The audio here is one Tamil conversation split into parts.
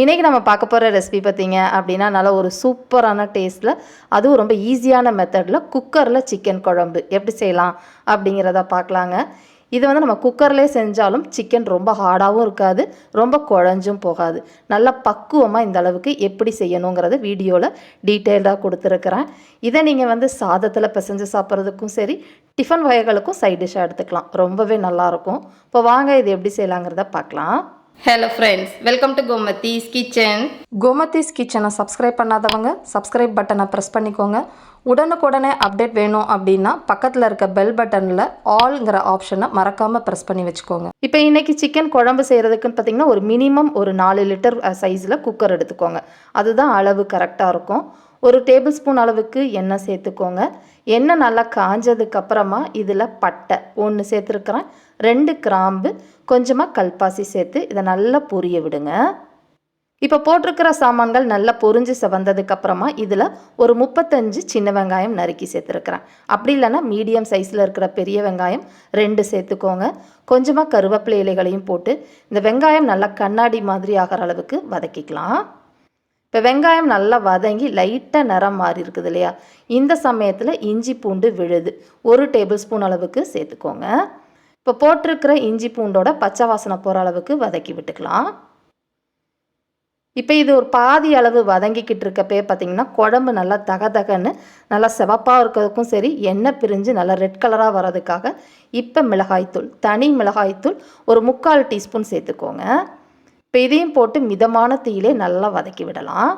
இன்றைக்கி நம்ம பார்க்க போகிற ரெசிபி பார்த்தீங்க அப்படின்னா நல்ல ஒரு சூப்பரான டேஸ்ட்டில் அதுவும் ரொம்ப ஈஸியான மெத்தடில் குக்கரில் சிக்கன் குழம்பு. எப்படி செய்யலாம் அப்படிங்கிறத பார்க்கலாங்க. இது வந்து நம்ம குக்கர்லேயே செஞ்சாலும் சிக்கன் ரொம்ப ஹார்டாகவும் இருக்காது ரொம்ப குழஞ்சும் போகாது. நல்லா பக்குவமாக இந்த அளவுக்கு எப்படி செய்யணுங்கிறத வீடியோவில் டீட்டெயில்டாக கொடுத்துருக்குறேன். இதை நீங்கள் வந்து சாதத்தில் பிசைஞ்சு சாப்பிட்றதுக்கும் சரி டிஃபன் வகைகளுக்கும் சைட் டிஷ்ஷாக எடுத்துக்கலாம். ரொம்பவே நல்லாயிருக்கும் இப்போ வாங்க இது எப்படி செய்யலாங்கிறத பார்க்கலாம். Hello friends welcome to Gomathi's kitchen Gomathi's கிச்சனை சப்ஸ்கிரைப் பண்ணாதவங்க சப்ஸ்கிரைப் பட்டனை ப்ரெஸ் பண்ணிக்கோங்க. உடனுக்குடனே அப்டேட் வேணும் அப்படின்னா பக்கத்தில் இருக்க பெல் பட்டனில் ஆல்ங்கிற ஆப்ஷனை மறக்காமல் ப்ரெஸ் பண்ணி வச்சுக்கோங்க. இப்போ இன்றைக்கி சிக்கன் குழம்பு செய்கிறதுக்குன்னு பார்த்தீங்கன்னா ஒரு மினிமம் ஒரு நாலு லிட்டர் சைஸில் குக்கர் எடுத்துக்கோங்க. அதுதான் அளவு கரெக்டாக இருக்கும். ஒரு டேபிள் ஸ்பூன் அளவுக்கு எண்ணெய் சேர்த்துக்கோங்க. எண்ணெய் நல்லா காஞ்சதுக்கப்புறமா இதில் பட்டை ஒன்று சேர்த்துருக்குறேன். ரெண்டு கிராம்பு கொஞ்சமாக கல்பாசி சேர்த்து இதை நல்லா பொரிய விடுங்க. இப்போ போட்டிருக்கிற சாமான்கள் நல்லா பொரிஞ்சு செவந்ததுக்கப்புறமா இதில் ஒரு முப்பத்தஞ்சு சின்ன வெங்காயம் நறுக்கி சேர்த்துருக்குறேன். அப்படி இல்லைன்னா மீடியம் சைஸில் இருக்கிற பெரிய வெங்காயம் ரெண்டு சேர்த்துக்கோங்க. கொஞ்சமாக கருவேப்பிலை இலைகளையும் போட்டு இந்த வெங்காயம் நல்லா கண்ணாடி மாதிரி ஆகிற அளவுக்கு வதக்கிக்கலாம். இப்போ வெங்காயம் நல்லா வதங்கி லைட்டாக நிறம் மாறி இருக்குது இல்லையா? இந்த சமயத்தில் இஞ்சி பூண்டு விழுது. ஒரு டேபிள் ஸ்பூன் அளவுக்கு சேர்த்துக்கோங்க. இப்போ போட்டிருக்கிற இஞ்சி பூண்டோட பச்சை வாசனை போகிற அளவுக்கு வதக்கி விட்டுக்கலாம். இப்போ இது ஒரு பாதி அளவு வதங்கிக்கிட்டு இருக்கப்பே பார்த்தீங்கன்னா குழம்பு நல்லா தகதகன்னு நல்லா சிவப்பாக இருக்கிறதுக்கும் சரி எண்ணெய் பிரிஞ்சு நல்லா ரெட் கலராக வர்றதுக்காக இப்போ மிளகாய்த்தூள் தனி மிளகாய்த்தூள் ஒரு முக்கால் டீஸ்பூன் சேர்த்துக்கோங்க. இப்போ இதையும் போட்டு மிதமான தீயிலே நல்லா வதக்கி விடலாம்.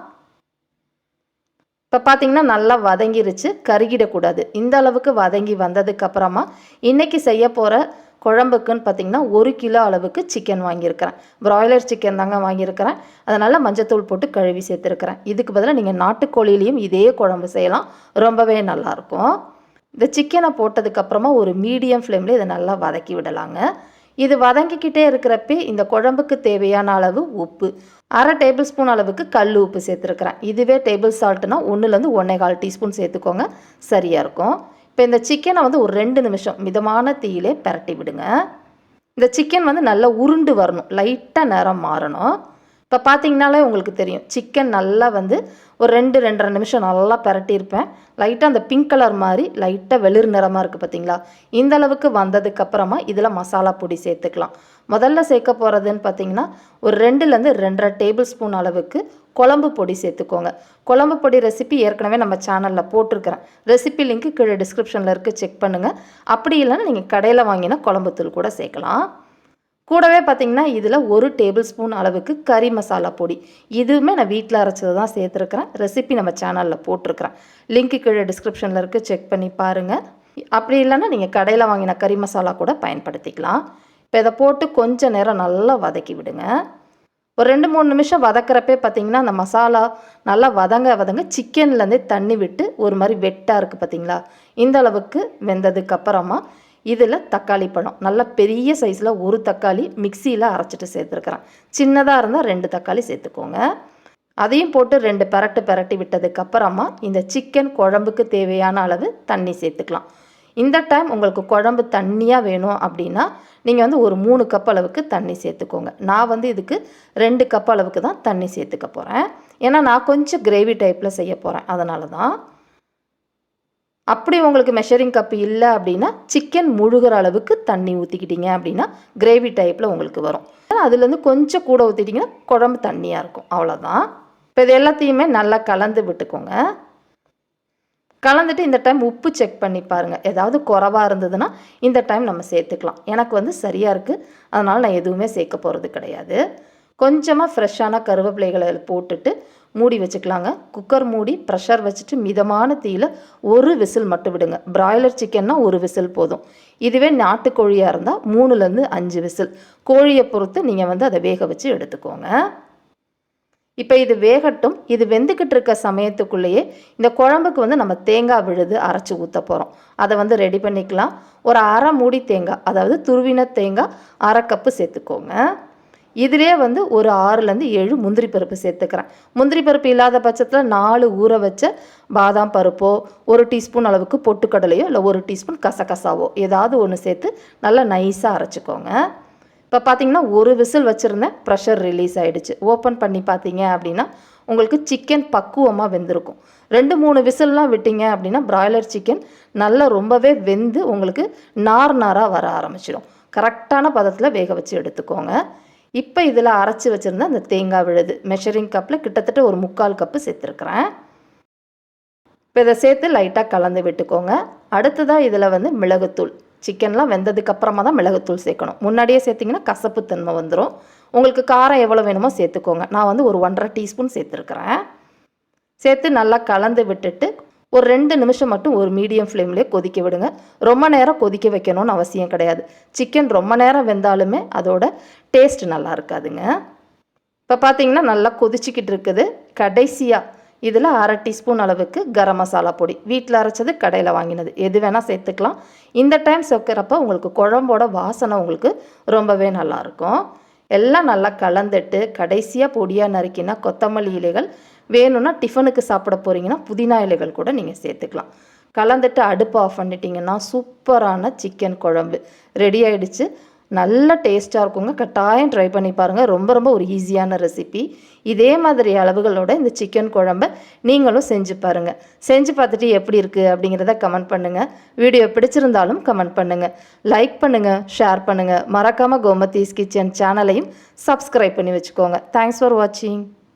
இப்போ பார்த்தீங்கன்னா நல்லா வதங்கிருச்சு கருகிடக்கூடாது. இந்த அளவுக்கு வதங்கி வந்ததுக்கப்புறமா இன்றைக்கி செய்ய போகிற குழம்புக்குன்னு பார்த்தீங்கன்னா ஒரு கிலோ அளவுக்கு சிக்கன் வாங்கியிருக்கிறேன். ப்ராய்லர் சிக்கன் தாங்க வாங்கியிருக்கிறேன். அதனால் மஞ்சத்தூள் போட்டு கழுவி சேர்த்துருக்கிறேன். இதுக்கு பதிலாக நீங்கள் நாட்டுக்கோழிலையும் இதே குழம்பு செய்யலாம். ரொம்பவே நல்லாயிருக்கும் இந்த சிக்கனை போட்டதுக்கப்புறமா ஒரு மீடியம் ஃப்ளேமில் இதை நல்லா வதக்கி விடலாங்க. இது வதங்கிக்கிட்டே இருக்கிறப்ப இந்த குழம்புக்கு தேவையான அளவு உப்பு. அரை டேபிள் ஸ்பூன் அளவுக்கு கல் உப்பு சேர்த்துருக்குறேன். இதுவே டேபிள் சால்ட்னா ஒன்றுலேருந்து ஒன்றே கால் டீஸ்பூன் சேர்த்துக்கோங்க. சரியாக இருக்கும். இப்போ இந்த சிக்கனை வந்து ஒரு ரெண்டு நிமிஷம் மிதமான தீயிலே பரட்டி விடுங்க. இந்த சிக்கன் வந்து நல்லா உருண்டு வரணும். லைட்டாக நிறம் மாறணும். இப்போ பார்த்தீங்கனாலே உங்களுக்கு தெரியும். சிக்கன் நல்லா வந்து ஒரு ரெண்டு ரெண்டரை நிமிஷம் நல்லா பரட்டியிருப்பேன். லைட்டாக அந்த பிங்க் கலர் மாதிரி லைட்டாக வெளிர் நிறமாக இருக்குது பார்த்தீங்களா இந்த அளவுக்கு வந்ததுக்கப்புறமா இதில் மசாலா பொடி சேர்த்துக்கலாம். முதல்ல சேர்க்க போகிறதுன்னு பார்த்தீங்கன்னா ஒரு ரெண்டுலேருந்து ரெண்டரை டேபிள் ஸ்பூன் அளவுக்கு குழம்பு பொடி சேர்த்துக்கோங்க. குழம்பு பொடி ரெசிபி ஏற்கனவே நம்ம சேனலில் போட்டிருக்கிறேன். ரெசிபி லிங்க்கு கீழே டிஸ்கிரிப்ஷனில் இருக்குது செக் பண்ணுங்கள் அப்படி இல்லைன்னா நீங்கள் கடையில் வாங்கின குழம்புத்தூள் கூட சேர்க்கலாம். கூடவே பார்த்தீங்கன்னா இதில் ஒரு டேபிள் ஸ்பூன் அளவுக்கு கறி மசாலா பொடி. இதுவுமே நான் வீட்டில் அரைச்சது தான் சேர்த்துருக்குறேன். ரெசிபி நம்ம சேனலில் போட்டிருக்கிறேன். லிங்க்கு கீழே டிஸ்கிரிப்ஷனில் இருக்குது செக் பண்ணி பாருங்கள் அப்படி இல்லைன்னா நீங்கள் கடையில் வாங்கின கறி மசாலா கூட பயன்படுத்திக்கலாம். இப்போ இதை போட்டு கொஞ்சம் நேரம் நல்லா வதக்கி விடுங்க. ஒரு ரெண்டு மூணு நிமிஷம் வதக்கிறப்பே பார்த்தீங்கன்னா அந்த மசாலா நல்லா வதங்க வதங்க சிக்கன்லேருந்தே தண்ணி விட்டு ஒரு மாதிரி வெட்டாக இருக்குது பார்த்தீங்களா? இந்த அளவுக்கு வெந்ததுக்கு அப்புறமா இதில் தக்காளி பழம். நல்ல பெரிய சைஸில் ஒரு தக்காளி மிக்சியில் அரைச்சிட்டு சேர்த்துருக்குறேன். சின்னதாக இருந்தால் ரெண்டு தக்காளி சேர்த்துக்கோங்க. அதையும் போட்டு ரெண்டு பெரட்டு பெரட்டி விட்டதுக்கப்புறமா இந்த சிக்கன் குழம்புக்கு தேவையான அளவு தண்ணி சேர்த்துக்கலாம். இந்த டைம் உங்களுக்கு குழம்பு தண்ணியாக வேணும் அப்படின்னா நீங்கள் வந்து ஒரு மூணு கப் அளவுக்கு தண்ணி சேர்த்துக்கோங்க. நான் வந்து இதுக்கு ரெண்டு கப் அளவுக்கு தான் தண்ணி சேர்த்துக்க போகிறேன் ஏன்னா நான் கொஞ்சம் கிரேவி டைப்பில் செய்ய போகிறேன் அதனால தான் அப்படி உங்களுக்கு மெஷரிங் கப் இல்லை அப்படின்னா சிக்கன் முழுகிற அளவுக்கு தண்ணி ஊற்றிக்கிட்டீங்க அப்படின்னா கிரேவி டைப்பில் உங்களுக்கு வரும். அதுலேருந்து கொஞ்சம் கூட ஊற்றிட்டிங்கன்னா குழம்பு தண்ணியாக இருக்கும். அவ்வளோதான் இப்போ இது எல்லாத்தையுமே நல்லா கலந்து விட்டுக்கோங்க. கலந்துட்டு இந்த டைம் உப்பு செக் பண்ணி பாருங்கள் ஏதாவது குறவாக இருந்ததுன்னா இந்த டைம் நம்ம சேர்த்துக்கலாம். எனக்கு வந்து சரியாக இருக்குது அதனால் நான் எதுவுமே சேர்க்க போகிறது கிடையாது. கொஞ்சமாக ஃப்ரெஷ்ஷான கருவேப்பிலைகளை போட்டுட்டு மூடி வச்சுக்கலாங்க. குக்கர் மூடி ப்ரெஷர் வச்சுட்டு மிதமான தீயில் ஒரு விசில் மட்டும் விடுங்க. பிராய்லர் சிக்கன்னா ஒரு விசில் போதும். இதுவே நாட்டுக்கோழியாக இருந்தால் மூணுலேருந்து அஞ்சு விசில். கோழியை பொறுத்து நீங்கள் வந்து அதை வேக வச்சு எடுத்துக்கோங்க. இப்போ இது வேகட்டும். இது வெந்துக்கிட்டு இருக்க சமயத்துக்குள்ளேயே இந்த குழம்புக்கு வந்து நம்ம தேங்காய் விழுது அரைச்சி ஊற்ற போகிறோம் அதை வந்து ரெடி பண்ணிக்கலாம். ஒரு அரை மூடி தேங்காய் அதாவது துருவின தேங்காய் அரை கப்பு சேர்த்துக்கோங்க. இதிலே வந்து ஒரு ஆறுலேருந்து ஏழு முந்திரி பருப்பு சேர்த்துக்கிறேன். முந்திரி பருப்பு இல்லாத பட்சத்தில் நாலு ஊற வச்ச பாதாம் பருப்போ ஒரு டீஸ்பூன் அளவுக்கு பொட்டுக்கடலையோ இல்லை ஒரு டீஸ்பூன் கசகசாவோ ஏதாவது ஒன்று சேர்த்து நல்லா நைஸாக அரைச்சிக்கோங்க. இப்போ பார்த்தீங்கன்னா ஒரு விசில் வச்சுருந்தேன் ப்ரெஷர் ரிலீஸ் ஆகிடுச்சு ஓப்பன் பண்ணி பார்த்தீங்க அப்படின்னா உங்களுக்கு சிக்கன் பக்குவமாக வெந்திருக்கும். ரெண்டு மூணு விசில்லாம் விட்டீங்க அப்படின்னா பிராய்லர் சிக்கன் நல்லா ரொம்பவே வெந்து உங்களுக்கு நார் நாராக வர ஆரம்பிச்சிடும். கரெக்டான பதத்தில் வேக வச்சு எடுத்துக்கோங்க. இப்போ இதில் அரைச்சி வச்சுருந்த அந்த தேங்காய் விழுது. மெஷரிங் கப்பில் கிட்டத்தட்ட ஒரு முக்கால் கப்பு சேர்த்துருக்குறேன். இப்போ இதை சேர்த்து லைட்டாக கலந்து விட்டுக்கோங்க. அடுத்ததாக இதில் வந்து மிளகுத்தூள். சிக்கன்லாம் வெந்ததுக்கு அப்புறமா தான் மிளகுத்தூள் சேர்க்கணும். முன்னாடியே சேர்த்திங்கன்னா கசப்புத்தன்மை வந்துடும் உங்களுக்கு காரம் எவ்வளோ வேணுமோ சேர்த்துக்கோங்க. நான் வந்து ஒரு ஒன்றரை டீஸ்பூன் சேர்த்துருக்குறேன். சேர்த்து நல்லா கலந்து விட்டுட்டு ஒரு ரெண்டு நிமிஷம் மட்டும் ஒரு மீடியம் ஃப்ளேம்லேயே கொதிக்க விடுங்க. ரொம்ப நேரம் கொதிக்க வைக்கணும்னு அவசியம் கிடையாது. சிக்கன் ரொம்ப நேரம் வெந்தாலுமே அதோட டேஸ்ட் நல்லா இருக்காதுங்க. இப்போ பார்த்தீங்கன்னா நல்லா கொதிச்சிக்கிட்டு இருக்குது. கடைசியாக இதில் அரை டீஸ்பூன் அளவுக்கு கரம் மசாலா பொடி. வீட்டில் அரைச்சது கடையில் வாங்கினது. எது வேணால் சேர்த்துக்கலாம். இந்த டைம் சேர்க்குறப்ப உங்களுக்கு குழம்போட வாசனை உங்களுக்கு ரொம்பவே நல்லாயிருக்கும் எல்லாம் நல்லா கலந்துட்டு கடைசியாக பொடியாக நறுக்கினா கொத்தமல்லி இலைகள் வேணும்னா டிஃபனுக்கு சாப்பிட போகிறீங்கன்னா புதினா இலைகள் கூட நீங்கள் சேர்த்துக்கலாம். கலந்துட்டு அடுப்பு ஆஃப் பண்ணிட்டீங்கன்னா சூப்பரான சிக்கன் குழம்பு ரெடி ஆயிடுச்சு. நல்ல டேஸ்ட்டாக இருக்குங்க. கட்டாயம் ட்ரை பண்ணி பாருங்கள் ரொம்ப ரொம்ப ஒரு ஈஸியான ரெசிபி இதே மாதிரி அளவுகளோட இந்த சிக்கன் குழம்ப நீங்களும் செஞ்சு பாருங்கள் செஞ்சு பார்த்துட்டு எப்படி இருக்குது அப்படிங்கிறத கமெண்ட் பண்ணுங்கள் வீடியோ பிடிச்சிருந்தாலும் கமெண்ட் பண்ணுங்கள் லைக் பண்ணுங்கள் ஷேர் பண்ணுங்கள் மறக்காமல் கோமதீஸ் கிச்சன் சேனலையும் சப்ஸ்கிரைப் பண்ணி வச்சுக்கோங்க. தேங்க்ஸ் ஃபார் வாட்சிங்